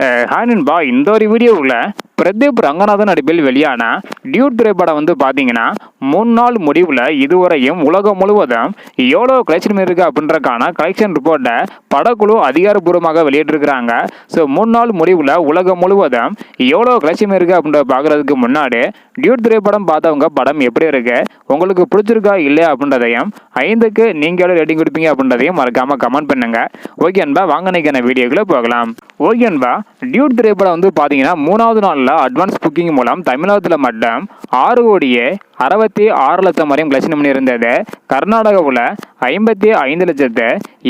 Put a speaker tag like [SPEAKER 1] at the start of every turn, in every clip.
[SPEAKER 1] Hi நண்பா இந்த ஒரு வீடியோவில் பிரதீப் ரங்கநாதன் நடிப்பில் வெளியான டியூட் திரைப்படம் வந்து பார்த்தீங்கன்னா மூணு நாள் முடிவில் இதுவரையும் உலகம் முழுவதும் எவ்வளோ கலெக்ஷன் இருக்கு அப்படின்றக்கான கலெக்ஷன் ரிப்போர்ட்டை படக்குழு அதிகாரப்பூர்வமாக வெளியிட்டிருக்கிறாங்க. ஸோ மூணு நாள் முடிவில் உலகம் முழுவதும் எவ்வளோ கலெக்ஷன் இருக்கு அப்படின்றத பார்க்குறதுக்கு முன்னாடி டியூட் திரைப்படம் பார்த்தவங்க படம் எப்படி இருக்கு உங்களுக்கு பிடிச்சிருக்கா இல்லையா அப்படின்றதையும் ஐந்துக்கு நீங்கள் எவ்வளோ ரேட்டிங் கொடுப்பீங்க அப்படின்றதையும் மறக்காமல் கமெண்ட் பண்ணுங்க. ஓகே அன்பா வாங்க நினைக்கிற வீடியோக்குள்ளே போகலாம். ஓகே அன்பா டியூட் திரைப்படம் வந்து பார்த்தீங்கன்னா மூணாவது நாளில் அட்வான்ஸ் புக்கிங் மூலம் தமிழகத்தில் மட்டும் ஆறு கோடியே அறுபத்தி ஆறு லட்சம் வரையும் கலெக்ஷன் பண்ணியிருந்தது. கர்நாடகாவில் ஐம்பத்தி ஐந்து லட்சத்து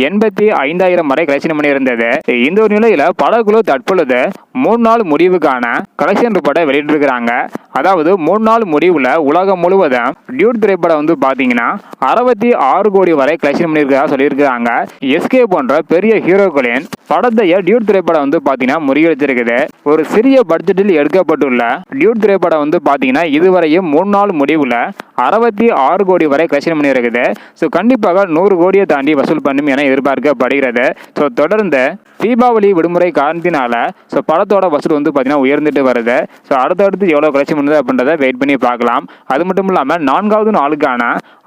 [SPEAKER 1] எண்பத்தி ஐந்தாயிரம் வரை கலெக்ஷன் பண்ணியிருந்தது. இந்த ஒரு நிலையில் படக்குழு தற்பொழுது மூணு நாள் முடிவுக்கான கலெக்ஷன் ரிப்போர்ட்டை வெளியிட்டிருக்கிறாங்க. அதாவது மூணு நாள் முடிவில் உலகம் முழுவதும் டியூட் திரைப்படம் வந்து பார்த்தீங்கன்னா அறுபத்தி ஆறு கோடி வரை கலெக்ஷன் பண்ணியிருக்கிறதா சொல்லியிருக்கிறாங்க. எஸ்கே போன்ற பெரிய ஹீரோக்களின் படத்தைய டியூட் திரைப்படம் வந்து பார்த்தீங்கன்னா முறியடிச்சிருக்குது. ஒரு சிறிய பட்ஜெட்டில் எடுக்கப்பட்டுள்ள டியூட் திரைப்படம் வந்து பார்த்தீங்கன்னா இதுவரையும் மூணு நாள் முடிவில் அறுபத்தி ஆறு கோடி வரை கலெக்ஷன் பண்ணியிருக்குது. ஸோ கண்டிப்பாக நூறு கோடியை தாண்டி வசூல் பண்ணும் என எதிர்பார்க்கப்படுகிறது. ஸோ தொடர்ந்து தீபாவளி விடுமுறை காரணத்தினால ஸோ படத்தோட வசூல் வந்து பார்த்தீங்கன்னா உயர்ந்துட்டு வருது. ஸோ அடுத்தடுத்து எவ்வளோ கலெக்ஷன் பண்ணுது அப்படின்றத வெயிட் பண்ணி பார்க்கலாம். அது மட்டும் இல்லாமல் நான்காவது நாளுக்கான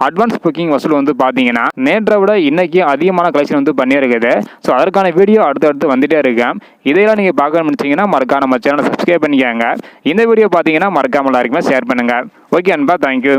[SPEAKER 1] அட்வான்ஸ் புக்கிங் வசூல் வந்து பார்த்தீங்கன்னா நேற்றை விட இன்னைக்கு அதிகமான கலெக்ஷன் வந்து பண்ணியிருக்குது. ஸோ அதற்கான வீடியோ அடுத்தடுத்து வந்துட்டே இருக்கேன் இதையெல்லாம் நீங்கள் பார்க்க நினச்சிங்கன்னா மறக்காம நம்ம சேனலை சப்ஸ்கிரைப் பண்ணிக்கோங்க. இந்த வீடியோ பார்த்தீங்கன்னா மறக்காமல் எல்லாருக்குமே ஷேர் பண்ணுங்கள் ஓகே அன்பா தேங்க்யூ